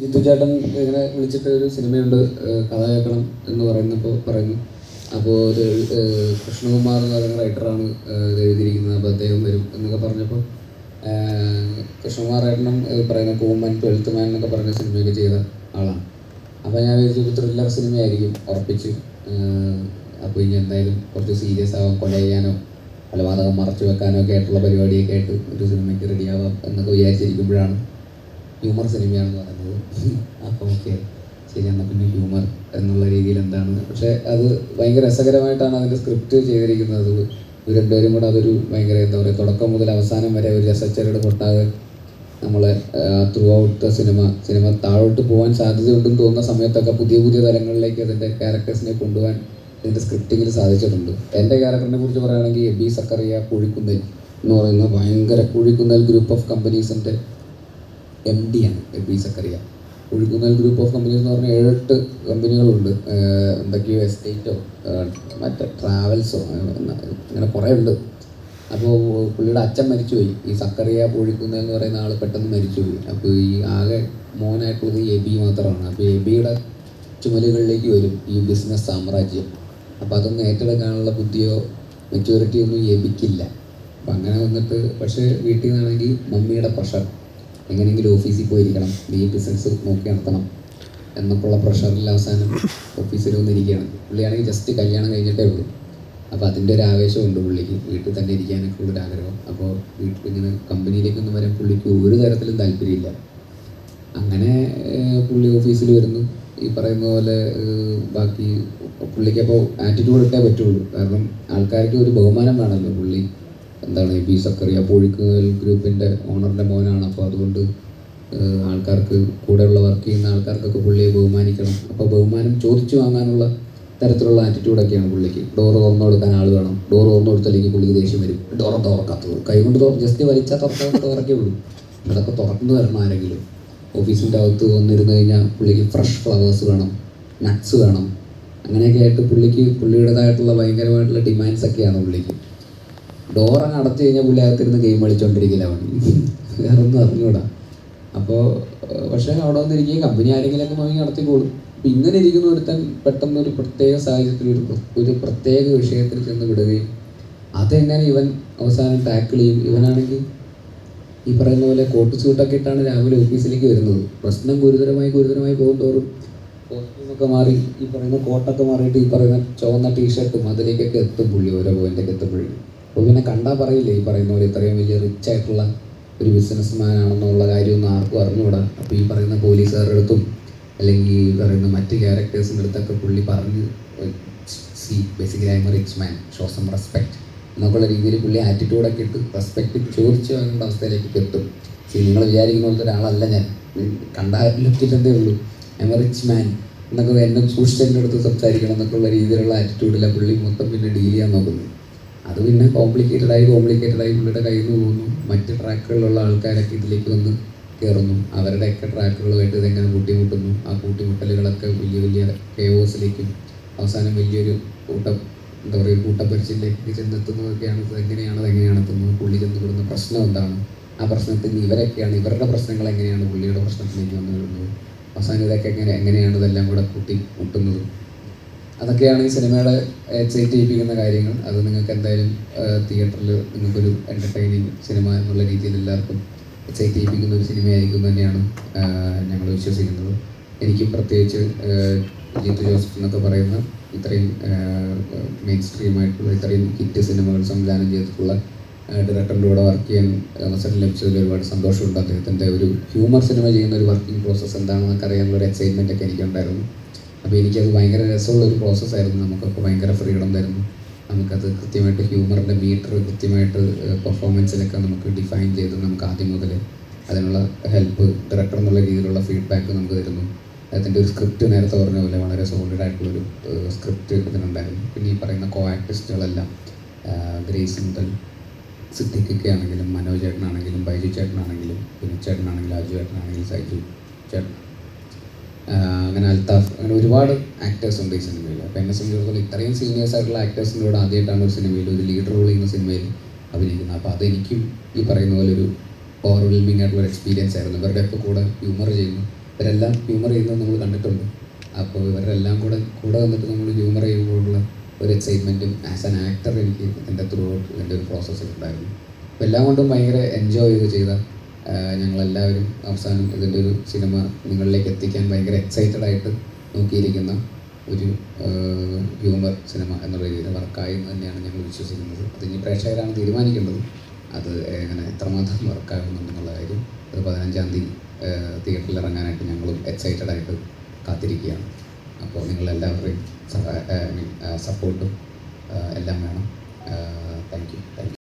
ജിത്തു ചേട്ടൻ ഇങ്ങനെ വിളിച്ചിട്ട് ഒരു സിനിമയുണ്ട് കഥ കേൾക്കണം എന്ന് പറയുന്നപ്പോൾ പറഞ്ഞു. അപ്പോൾ ഒരു കൃഷ്ണകുമാർ എന്ന് പറയുന്ന റൈറ്ററാണ് ഇത് എഴുതിയിരിക്കുന്നത്. അപ്പോൾ അദ്ദേഹം വരും എന്നൊക്കെ പറഞ്ഞപ്പോൾ കൃഷ്ണകുമാർ ഏട്ടനും പറയുന്ന കൂമൻ ട്വൽത്ത് മാൻ എന്നൊക്കെ പറഞ്ഞ സിനിമയൊക്കെ ചെയ്ത ആളാണ്. അപ്പോൾ ഞാൻ വിചാരിച്ചു ത്രില്ലർ സിനിമയായിരിക്കും ഉറപ്പിച്ച്. അപ്പോൾ ഇനി എന്തായാലും കുറച്ച് സീരിയസ് ആവാം കൊല ചെയ്യാനോ കൊലപാതകം മറച്ചു വെക്കാനോ ഒക്കെ ആയിട്ടുള്ള പരിപാടിയൊക്കെ ആയിട്ട് ഒരു സിനിമയ്ക്ക് റെഡിയാവാം എന്നൊക്കെ വിചാരിച്ചിരിക്കുമ്പോഴാണ് ഹ്യൂമർ സിനിമയാണെന്ന് പറയുന്നത്. അപ്പോൾ ഓക്കെ ശരി എന്നാൽ പിന്നെ ഹ്യൂമർ എന്നുള്ള രീതിയിൽ എന്താണ്? പക്ഷേ അത് ഭയങ്കര രസകരമായിട്ടാണ് അതിന്റെ സ്ക്രിപ്റ്റ് ചെയ്തിരിക്കുന്നത്. രണ്ടുപേരും കൂടെ അതൊരു ഭയങ്കര എന്താ പറയുക തുടക്കം മുതൽ അവസാനം വരെ ഒരു രസച്ചരട് പൊട്ടാതെ നമ്മളെ throughout the cinema cinema താഴോട്ട് പോകാൻ സാധ്യതയുണ്ടെന്ന് തോന്നുന്ന സമയത്തൊക്കെ പുതിയ പുതിയ തലങ്ങളിലേക്ക് അതിന്റെ ക്യാരക്ടേഴ്സിനെ കൊണ്ടുപോകാൻ ഇതിന്റെ സ്ക്രിപ്റ്റിങ്ങിൽ സാധിച്ചിട്ടുണ്ട്. എന്റെ ക്യാരക്ടറിനെ കുറിച്ച് പറയുകയാണെങ്കിൽ എബി സക്കറിയ കുഴിക്കുന്നൽ എന്ന് പറയുന്ന ഭയങ്കര കുഴിക്കുന്നൽ ഗ്രൂപ്പ് ഓഫ് കമ്പനീസിന്റെ എം ഡി ആണ് Aby Zachariah. Ozhukunnel group of companies എന്ന് പറഞ്ഞാൽ ഏഴെട്ട് കമ്പനികളുണ്ട് എന്തൊക്കെയോ എസ്റ്റേറ്റോ മറ്റേ ട്രാവൽസോ അങ്ങനെ കുറേ ഉണ്ട്. അപ്പോൾ പുള്ളിയുടെ അച്ഛൻ മരിച്ചുപോയി. ഈ സക്കറിയ പൊഴിക്കുന്ന എന്ന് പറയുന്ന ആൾ പെട്ടെന്ന് മരിച്ചുപോയി. അപ്പോൾ ഈ ആകെ മോനായിട്ടുള്ളത് എ ബി മാത്രമാണ്. അപ്പോൾ എബിയുടെ ചുമലുകളിലേക്ക് വരും ഈ ബിസിനസ് സാമ്രാജ്യം. അപ്പോൾ അതൊന്നും ഏറ്റെടുക്കാനുള്ള ബുദ്ധിയോ മെച്യൂരിറ്റിയൊന്നും എബിക്കില്ല അപ്പം അങ്ങനെ വന്നിട്ട് പക്ഷേ വീട്ടിൽ നിന്നാണെങ്കിൽ മമ്മിയുടെ പ്രഷർ എങ്ങനെയെങ്കിലും ഓഫീസിൽ പോയിരിക്കണം. ഈ ബിസിനസ് നോക്കി നടത്തണം. എന്നൊക്കെയുള്ള പ്രഷറിൽ അവസാനം ഓഫീസിൽ വന്നിരിക്കുകയാണ്. പുള്ളിയാണെങ്കിൽ ജസ്റ്റ് കല്യാണം കഴിഞ്ഞിട്ടേ ഉള്ളൂ. അപ്പോൾ അതിന്റെ ഒരു ആവേശമുണ്ട് പുള്ളിക്ക്. വീട്ടിൽ തന്നെ ഇരിക്കാനൊക്കെ ഉള്ളൊരു ആഗ്രഹം. അപ്പോൾ വീട്ടിൽ ഇങ്ങനെ കമ്പനിയിലേക്കൊന്നും വരാൻ പുള്ളിക്ക് ഒരു തരത്തിലും താല്പര്യമില്ല. അങ്ങനെ പുള്ളി ഓഫീസിൽ വരുന്നു. ഈ പറയുന്ന പോലെ ബാക്കി പുള്ളിക്കപ്പോൾ ആറ്റിറ്റ്യൂഡ് ഇട്ടേ പറ്റുള്ളൂ. കാരണം ആൾക്കാർക്ക് ഒരു ബഹുമാനം വേണമല്ലോ പുള്ളി. എന്താണ് ബി സക്കറിയ പൂഴിക്കുകൽ ഗ്രൂപ്പിന്റെ ഓണറിന്റെ മോനാണ്. അപ്പോൾ അതുകൊണ്ട് ആൾക്കാർക്ക് കൂടെയുള്ള വർക്ക് ചെയ്യുന്ന ആൾക്കാർക്കൊക്കെ പുള്ളിയെ ബഹുമാനിക്കണം. അപ്പോൾ ബഹുമാനം ചോദിച്ചു വാങ്ങാനുള്ള തരത്തിലുള്ള ആറ്റിറ്റ്യൂഡൊക്കെയാണ് പുള്ളിക്ക്. ഡോറ് തുറന്നു കൊടുക്കാൻ ആൾ വേണം. ഡോർ തുറന്നു കൊടുത്തില്ലെങ്കിൽ പുള്ളിക്ക് ദേഷ്യം വരും. ഡോർ തുറക്കാത്തത് കൈ കൊണ്ട് ജസ്റ്റ് വലിച്ചാൽ തുറക്കാൻ തുറക്കേ ഉള്ളൂ. അതൊക്കെ തുറന്നു വരണം ആരെങ്കിലും. ഓഫീസിന്റെ അകത്ത് വന്നിരുന്നു കഴിഞ്ഞാൽ പുള്ളിക്ക് ഫ്രഷ് ഫ്ലവേഴ്സ് വേണം നട്ട്സ് വേണം. അങ്ങനെയൊക്കെ ആയിട്ട് പുള്ളിക്ക് പുള്ളിയുടേതായിട്ടുള്ള ഭയങ്കരമായിട്ടുള്ള ഡിമാൻഡ്സ് ഒക്കെയാണ് പുള്ളിക്ക്. ഡോർ അങ്ങ് അടച്ചു കഴിഞ്ഞാൽ പുള്ളി അകത്തിരുന്ന് ഗെയിം കളിച്ചോണ്ടിരിക്കില്ല പണി വേറെ ഒന്നും അറിഞ്ഞൂടാ. അപ്പോൾ പക്ഷേ അവിടെ വന്നിരിക്കുകയും കമ്പനി ആരെങ്കിലുമൊക്കെ നടത്തി നടത്തിക്കോളും. അപ്പം ഇങ്ങനെ ഇരിക്കുന്ന ഒരുത്തൻ പെട്ടെന്ന് ഒരു പ്രത്യേക സാഹചര്യത്തിൽ ഒരു ഒരു പ്രത്യേക വിഷയത്തിൽ ചെന്ന് വിടുകയും അതെങ്ങനെ ഇവൻ അവസാനം ടാക്കിൾ ചെയ്യും? ഇവനാണെങ്കിൽ ഈ പറയുന്ന പോലെ കോട്ട് സ്യൂട്ടൊക്കെ ഇട്ടാണ് രാവിലെ ഓഫീസിലേക്ക് വരുന്നത്. പ്രശ്നം ഗുരുതരമായി ഗുരുതരമായി പോകുന്തോറും കോസ്റ്റ്യൂമൊക്കെ മാറി ഈ പറയുന്ന കോട്ടൊക്കെ മാറിയിട്ട് ഈ പറയുന്ന ചുവന്ന ടീഷർട്ടും അതിലേക്കൊക്കെ എത്തും പുള്ളി ഓരോ പോയിന്റൊക്കെ എത്തുമ്പോഴേക്കും. അപ്പോൾ പിന്നെ കണ്ടാൽ പറയില്ലേ ഈ പറയുന്ന പോലെ ഇത്രയും വലിയ റിച്ച് ആയിട്ടുള്ള ഒരു ബിസിനസ് മാൻ ആണെന്നുള്ള കാര്യമൊന്നും ആർക്കും അറിഞ്ഞുകൂടാ അപ്പോൾ ഈ പറയുന്ന പോലീസുകാരുടെ അടുത്തും അല്ലെങ്കിൽ ഈ പറയുന്ന മറ്റ് ക്യാരക്ടേഴ്സിന്റെ അടുത്തൊക്കെ പുള്ളി പറഞ്ഞ് see basically I'm rich man show some respect എന്നൊക്കെയുള്ള രീതിയിൽ പുള്ളി ആറ്റിറ്റ്യൂഡൊക്കെ ഇട്ട് റെസ്പെക്റ്റ് ചോദിച്ചു വാങ്ങേണ്ട അവസ്ഥയിലേക്ക് എത്തും. ശരി നിങ്ങൾ വിചാരിക്കുന്ന പോലത്തെ ഒരാളല്ല ഞാൻ. കണ്ടാലൊക്കെ ഉള്ളൂ. ഐ എം റിച്ച് മാൻ എന്നൊക്കെ എന്നെ സൂക്ഷിച്ചതിന്റെ അടുത്ത് സംസാരിക്കണം എന്നൊക്കെയുള്ള രീതിയിലുള്ള ആറ്റിറ്റ്യൂഡിലാണ് പുള്ളി മൊത്തം പിന്നെ ഡീൽ ചെയ്യാൻ നോക്കുന്നത്. അത് പിന്നെ കോംപ്ലിക്കേറ്റഡ് ആയി പുള്ളിയുടെ കയ്യിൽ നിന്ന് പോകുന്നു. മറ്റ് ട്രാക്കുകളിലുള്ള ആൾക്കാരൊക്കെ ഇതിലേക്ക് വന്ന് കയറുന്നു അവരുടെയൊക്കെ ട്രാക്കുകളുമായിട്ട് ഇതെങ്ങനെ കൂട്ടിമുട്ടുന്നു ആ കൂട്ടിമുട്ടലുകളൊക്കെ വലിയ വലിയ കേവോസിലേക്കും അവസാനം വലിയൊരു കൂട്ടം എന്താ പറയുക കൂട്ടപ്പരിച്ചിലേക്ക് ചെന്നെത്തുന്നതൊക്കെയാണ് ഇത് എങ്ങനെയാണ് അത് എങ്ങനെയാണ് എത്തുന്നത്? പുള്ളി ചെന്നപ്പെടുന്ന പ്രശ്നം എന്താണ്? ആ പ്രശ്നത്തിൽ ഇവരൊക്കെയാണ് ഇവരുടെ പ്രശ്നങ്ങൾ എങ്ങനെയാണ് പുള്ളിയുടെ പ്രശ്നത്തിലേക്ക് വന്നു വരുന്നത് അവസാനം ഇതൊക്കെ എങ്ങനെ എങ്ങനെയാണ് ഇതെല്ലാം കൂടെ കൂട്ടി മുട്ടുന്നത് അതൊക്കെയാണ് ഈ സിനിമയുടെ എക്സൈറ്റ് ചെയ്യിപ്പിക്കുന്ന കാര്യങ്ങൾ. അത് നിങ്ങൾക്ക് എന്തായാലും തിയേറ്ററിൽ നിങ്ങൾക്കൊരു എന്റർടൈനിങ് സിനിമ എന്നുള്ള രീതിയിൽ എല്ലാവർക്കും എക്സൈറ്റ് ചെയ്യിപ്പിക്കുന്ന ഒരു സിനിമയായിരിക്കും തന്നെയാണ് ഞങ്ങൾ വിശ്വസിക്കുന്നത്. എനിക്ക് പ്രത്യേകിച്ച് ജീത്തു ജോസഫ് എന്നൊക്കെ പറയുന്ന ഇത്രയും മെയിൻ സ്ട്രീമായിട്ടുള്ള ഇത്രയും ഹിറ്റ് സിനിമകൾ സംവിധാനം ചെയ്തിട്ടുള്ള ഡയറക്ടറിന്റെ കൂടെ വർക്ക് ചെയ്യാൻ അവസരം ലഭിച്ചതിൽ ഒരുപാട് സന്തോഷമുണ്ട്. അദ്ദേഹത്തിന്റെ ഒരു ഹ്യൂമർ സിനിമ ചെയ്യുന്ന ഒരു വർക്കിംഗ് പ്രോസസ്സ് എന്താണെന്നൊക്കെ അറിയാനുള്ള എക്സൈറ്റ്മെന്റ് ഒക്കെ എനിക്കുണ്ടായിരുന്നു. അപ്പോൾ എനിക്കത് ഭയങ്കര രസമുള്ളൊരു പ്രോസസ്സായിരുന്നു നമുക്കപ്പോൾ ഭയങ്കര ഫ്രീഡം തരുന്നു. നമുക്കത് കൃത്യമായിട്ട് ഹ്യൂമറിന്റെ മീറ്റർ കൃത്യമായിട്ട് പെർഫോമൻസിലൊക്കെ നമുക്ക് ഡിഫൈൻ ചെയ്ത് നമുക്ക് ആദ്യം മുതൽ അതിനുള്ള ഹെൽപ്പ് ഡയറക്ടർ എന്നുള്ള രീതിയിലുള്ള ഫീഡ്ബാക്ക് നമുക്ക് തരുന്നു. അതിന്റെ ഒരു സ്ക്രിപ്റ്റ് നേരത്തെ പറഞ്ഞ പോലെ വളരെ സോളിഡ് ആയിട്ടുള്ളൊരു സ്ക്രിപ്റ്റ് ഇതിനുണ്ടായിരുന്നു. പിന്നെ ഈ പറയുന്ന കോ ആക്ടിസ്റ്റുകളെല്ലാം ഗ്രേസ് മുതൽ സിദ്ദിഖൊക്കെ ആണെങ്കിലും മനോജ് ചേട്ടനാണെങ്കിലും ബൈജു ചേട്ടനാണെങ്കിലും വിനു ചേട്ടനാണെങ്കിലും അജു ചേട്ടനാണെങ്കിലും സൈജു ചേട്ടൻ അങ്ങനെ അൽത്താഫ് അങ്ങനെ ഒരുപാട് ആക്ടേഴ്സ് ഉണ്ട് ഈ സിനിമയിൽ അപ്പോൾ എന്നെ സംബന്ധിച്ചിടത്തോളം ഇത്രയും സീനിയേഴ്സ് ആയിട്ടുള്ള ആക്ടേഴ്സിന്റെ കൂടെ ആദ്യമായിട്ടാണ് ഒരു സിനിമയിൽ ഒരു ലീഡർ റോൾ ചെയ്യുന്ന സിനിമയിൽ അഭിനയിക്കുന്നത്. അപ്പോൾ അതെനിക്കും ഈ പറയുന്ന പോലെ ഒരു ഓവർവെൽമിംഗ് ആയിട്ടുള്ള എക്സ്പീരിയൻസ് ആയിരുന്നു. ഇവരുടെയൊക്കെ കൂടെ ഹ്യൂമർ ചെയ്യുന്നു. ഇവരെല്ലാം ഹ്യൂമർ ചെയ്യുന്നത് നമ്മൾ കണ്ടിട്ടുണ്ട്. അപ്പോൾ ഇവരെല്ലാം കൂടെ കൂടെ വന്നിട്ട് നമ്മൾ ഹ്യൂമർ ചെയ്യുമ്പോഴുള്ള ഒരു എക്സൈറ്റ്മെന്റും ആസ് ആൻ ആക്ടർ എനിക്ക് എന്റെ ത്രൂ ഔട്ട് എന്റെ ഒരു പ്രോസസ്സിൽ ഉണ്ടായിരുന്നു. അപ്പോൾ എല്ലാം കൊണ്ടും ഭയങ്കര എൻജോയ് ചെയ്ത് ഞങ്ങളെല്ലാവരും അവസാനം ഇതിന്റെ ഒരു സിനിമ നിങ്ങളിലേക്ക് എത്തിക്കാൻ ഭയങ്കര എക്സൈറ്റഡ് ആയിട്ട് നോക്കിയിരിക്കുന്ന ഒരു ഹ്യൂമർ സിനിമ എന്നുള്ള രീതിയിൽ വർക്കായി എന്ന് തന്നെയാണ് ഞങ്ങൾ വിശ്വസിക്കുന്നത്. അത് ഇനി പ്രേക്ഷകരാണ് തീരുമാനിക്കേണ്ടത്. അത് എങ്ങനെ എത്രമാത്രം വർക്കാകുന്നുണ്ടെന്നുള്ള കാര്യം അത് പതിനഞ്ചാം തീയതി തിയേറ്ററിൽ ഇറങ്ങാനായിട്ട് ഞങ്ങളും എക്സൈറ്റഡ് ആയിട്ട് കാത്തിരിക്കുകയാണ്. അപ്പോൾ നിങ്ങളെല്ലാവരുടെയും സഹായ സപ്പോർട്ടും എല്ലാം വേണം. Thank you thank you